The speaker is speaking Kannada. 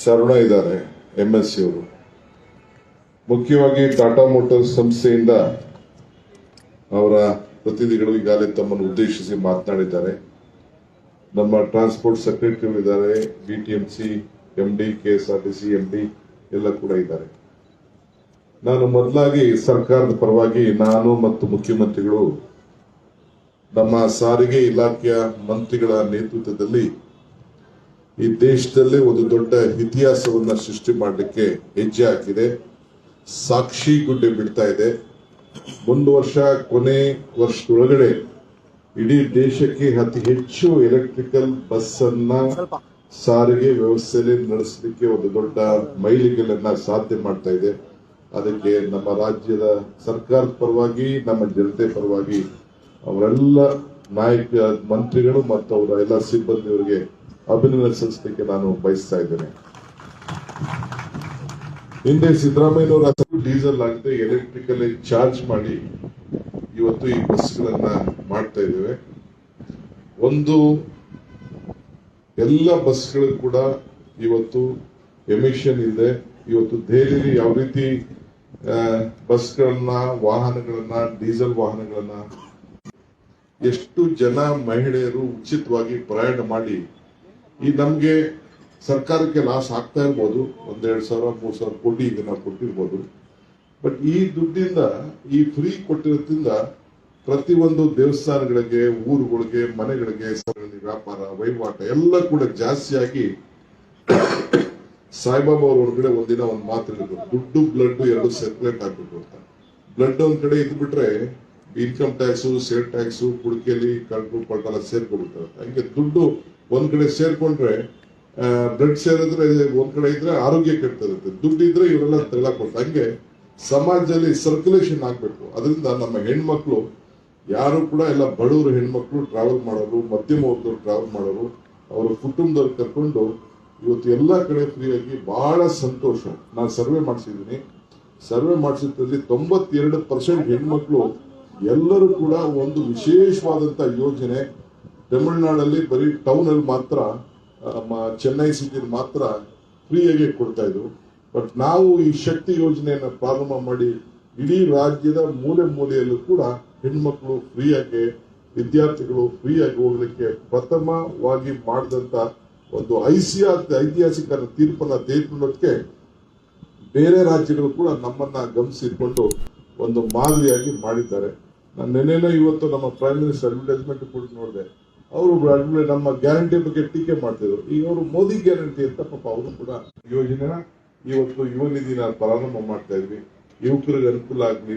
ಶರಣ ಇದ್ದಾರೆ ಎಂ ಎಸ್ ಸಿ ಅವರು. ಮುಖ್ಯವಾಗಿ ಟಾಟಾ ಮೋಟರ್ಸ್ ಸಂಸ್ಥೆಯಿಂದ ಅವರ ಪ್ರತಿನಿಧಿಗಳು ಈಗಾಗಲೇ ತಮ್ಮನ್ನು ಉದ್ದೇಶಿಸಿ ಮಾತನಾಡಿದ್ದಾರೆ. ನಮ್ಮ ಟ್ರಾನ್ಸ್ಪೋರ್ಟ್ ಸೆಕ್ರೆಟರಿಗಳು ಇದ್ದಾರೆ BTMC M D KSRTC M D ಎಲ್ಲ ಕೂಡ ಇದ್ದಾರೆ. ನಾನು ಮೊದಲಾಗಿ ಸರ್ಕಾರದ ಪರವಾಗಿ ನಾನು ಮತ್ತು ಮುಖ್ಯಮಂತ್ರಿಗಳು ನಮ್ಮ ಸಾರಿಗೆ ಇಲಾಖೆಯ ಮಂತ್ರಿಗಳ ನೇತೃತ್ವದಲ್ಲಿ ಈ ದೇಶದಲ್ಲೇ ಒಂದು ದೊಡ್ಡ ಇತಿಹಾಸವನ್ನ ಸೃಷ್ಟಿ ಮಾಡಲಿಕ್ಕೆ ಹೆಜ್ಜೆ ಹಾಕಿದೆ. ಸಾಕ್ಷಿ ಗುಡ್ಡೆ ಬಿಡ್ತಾ ಇದೆ. ಒಂದು ವರ್ಷ ಕೊನೆ ವರ್ಷದೊಳಗಡೆ ಇಡೀ ದೇಶಕ್ಕೆ ಅತಿ ಹೆಚ್ಚು ಎಲೆಕ್ಟ್ರಿಕಲ್ ಬಸ್ ಅನ್ನ ಸಾರಿಗೆ ವ್ಯವಸ್ಥೆಯಲ್ಲಿ ನಡೆಸಲಿಕ್ಕೆ ಒಂದು ದೊಡ್ಡ ಮೈಲಿಗಲನ್ನ ಸಾಧ್ಯ ಮಾಡ್ತಾ ಇದೆ. ಅದಕ್ಕೆ ನಮ್ಮ ರಾಜ್ಯದ ಸರ್ಕಾರದ ಪರವಾಗಿ ನಮ್ಮ ಜನತೆ ಪರವಾಗಿ ಅವರೆಲ್ಲ ನಾಯಕ ಮಂತ್ರಿಗಳು ಮತ್ತು ಅವರ ಎಲ್ಲ ಸಿಬ್ಬಂದಿಯವರಿಗೆ ಅಭಿನಂದನೆ ಸಲ್ಲಿಸಲಿಕ್ಕೆ ನಾನು ಬಯಸ್ತಾ ಇದ್ದೇನೆ. ಹಿಂದೆ ಸಿದ್ದರಾಮಯ್ಯನವರ ಡೀಸೆಲ್ ಆಗದೆ ಎಲೆಕ್ಟ್ರಿಕಲಿ ಚಾರ್ಜ್ ಮಾಡಿ ಇವತ್ತು ಈ ಬಸ್ಗಳನ್ನ ಮಾಡ್ತಾ ಇದ್ದೇವೆ. ಒಂದು, ಎಲ್ಲ ಬಸ್ಗಳು ಕೂಡ ಇವತ್ತು ಎಮಿಷನ್ ಇದೆ ಇವತ್ತು ದೆಹಲಿಯಲ್ಲಿ ಯಾವ ರೀತಿ ಬಸ್ಗಳನ್ನ, ವಾಹನಗಳನ್ನ, ಡೀಸೆಲ್ ವಾಹನಗಳನ್ನ ಎಷ್ಟು ಜನ ಮಹಿಳೆಯರು ಉಚಿತವಾಗಿ ಪ್ರಯಾಣ ಮಾಡಿ ಈ ನಮ್ಗೆ ಸರ್ಕಾರಕ್ಕೆ ಲಾಸ್ ಆಗ್ತಾ ಇರ್ಬೋದು ಒಂದೆರಡು ಸಾವಿರ, ಮೂರು ಸಾವಿರ ಕೋಟಿ ಈಗ ನಾವು ಕೊಟ್ಟಿರ್ಬೋದು. ಬಟ್ ಈ ದುಡ್ಡಿಂದ, ಈ ಫ್ರೀ ಕೊಟ್ಟಿರೋದ್ರಿಂದ ಪ್ರತಿಯೊಂದು ದೇವಸ್ಥಾನಗಳಿಗೆ, ಊರುಗಳಿಗೆ, ಮನೆಗಳಿಗೆ ವ್ಯಾಪಾರ, ವಹಿವಾಟ ಎಲ್ಲ ಕೂಡ ಜಾಸ್ತಿಯಾಗಿ ಸಾಯಿಬಾಬಾ ಅವ್ರ ಹೊರಗಡೆ ಒಂದಿನ ಒಂದು ಮಾತು ಹೇಳಿದ್ರು ದುಡ್ಡು ಬ್ಲಡ್ ಎರಡು ಸರ್ಕ್ಯುಲೇಟ್ ಆಗ್ಬೇಕು ಅಂತ. ಬ್ಲಡ್ ಒಂದ್ ಕಡೆ ಇದ್ ಬಿಟ್ರೆ ಇನ್ಕಮ್ ಟ್ಯಾಕ್ಸ್ ಸೇಲ್ ಟ್ಯಾಕ್ಸ್ ಕುಡಿಕೆಯಲ್ಲಿ ಕಳ್ಳು ಪಲ್ಟೆಲ್ಲ ಸೇರ್ಕೊಬಿಡ್ತಾರೆ ಹಂಗೆ ದುಡ್ಡು ಒಂದ್ ಕಡೆ ಸೇರ್ಕೊಂಡ್ರೆ ಬ್ಲಡ್ ಸೇರಿದ್ರೆ, ಒಂದ್ ಕಡೆ ಇದ್ರೆ ಆರೋಗ್ಯ ಕೆಡ್ತಿರುತ್ತೆ ದುಡ್ಡು ಇದ್ರೆ ಇವರೆಲ್ಲ ತೆಗಳಕ್ ಕೊಡ್ತಾರೆ ಹಂಗೆ ಸಮಾಜದಲ್ಲಿ ಸರ್ಕ್ಯುಲೇಷನ್ ಆಗ್ಬೇಕು. ಅದರಿಂದ ನಮ್ಮ ಹೆಣ್ಮಕ್ಳು, ಯಾರು ಕೂಡ ಎಲ್ಲ ಬಡವರು ಹೆಣ್ಮಕ್ಳು ಟ್ರಾವೆಲ್ ಮಾಡೋರು, ಮಧ್ಯಮ ವರ್ಗದವ್ರು ಟ್ರಾವೆಲ್ ಮಾಡೋರು, ಅವರ ಕುಟುಂಬದವ್ರು ಕರ್ಕೊಂಡು ಇವತ್ತು ಎಲ್ಲ ಕಡೆ ಫ್ರೀಯಾಗಿ ಬಹಳ ಸಂತೋಷ. ನಾನು ಸರ್ವೆ ಮಾಡಿಸಿದ್ದೀನಿ. ಸರ್ವೆ ಮಾಡಿಸಿದ್ರಲ್ಲಿ ತೊಂಬತ್ತೆರಡು ಪರ್ಸೆಂಟ್ ಹೆಣ್ಮಕ್ಳು ಎಲ್ಲರೂ ಕೂಡ ಒಂದು ವಿಶೇಷವಾದಂತ ಯೋಜನೆ ತಮಿಳುನಾಡಲ್ಲಿ ಬರೀ ಟೌನ್ ಅಲ್ಲಿ ಮಾತ್ರ ಚೆನ್ನೈ ಸಿಟಿಲಿ ಮಾತ್ರ ಫ್ರೀಯಾಗಿ ಕೊಡ್ತಾ ಇದ್ರು. ಬಟ್ ನಾವು ಈ ಶಕ್ತಿ ಯೋಜನೆಯನ್ನು ಪ್ರಾರಂಭ ಮಾಡಿ ಇಡೀ ರಾಜ್ಯದ ಮೂಲೆ ಮೂಲೆಯಲ್ಲೂ ಕೂಡ ಹೆಣ್ಮಕ್ಳು ಫ್ರೀಯಾಗಿ, ವಿದ್ಯಾರ್ಥಿಗಳು ಫ್ರೀಯಾಗಿ ಹೋಗ್ಲಿಕ್ಕೆ ಪ್ರಥಮವಾಗಿ ಮಾಡಿದಂತ ಒಂದು ಐಸಿಯಾ, ಐತಿಹಾಸಿಕ ತೀರ್ಪನ್ನ ತೆಗೆದುಕೊಳ್ಳೋದಕ್ಕೆ ಬೇರೆ ರಾಜ್ಯಗಳು ಕೂಡ ನಮ್ಮನ್ನ ಗಮನಿಸಿಕೊಂಡು ಒಂದು ಮಾದರಿಯಾಗಿ ಮಾಡಿದ್ದಾರೆ. ನಾನು ನೆನ್ನೆನೋ ಇವತ್ತು ನಮ್ಮ ಪ್ರೈಮ್ ಮಿನಿಸ್ಟರ್ ಅಡ್ವರ್ಟೈಸ್ಮೆಂಟ್ ಕೂಡ ನೋಡಿದೆ. ಅವರು ನಮ್ಮ ಗ್ಯಾರಂಟಿ ಬಗ್ಗೆ ಟೀಕೆ ಮಾಡ್ತಿದ್ರು. ಈಗ ಅವರು ಮೋದಿ ಗ್ಯಾರಂಟಿ ಅಂತ ಪಾಪ ಅವರು ಕೂಡ ಯೋಜನೆನ ಇವತ್ತು ಯುವ ನಿಧಿನ ಪ್ರಾರಂಭ ಮಾಡ್ತಾ ಇದ್ವಿ. ಯುವಕರಿಗೆ ಅನುಕೂಲ ಆಗ್ಲಿ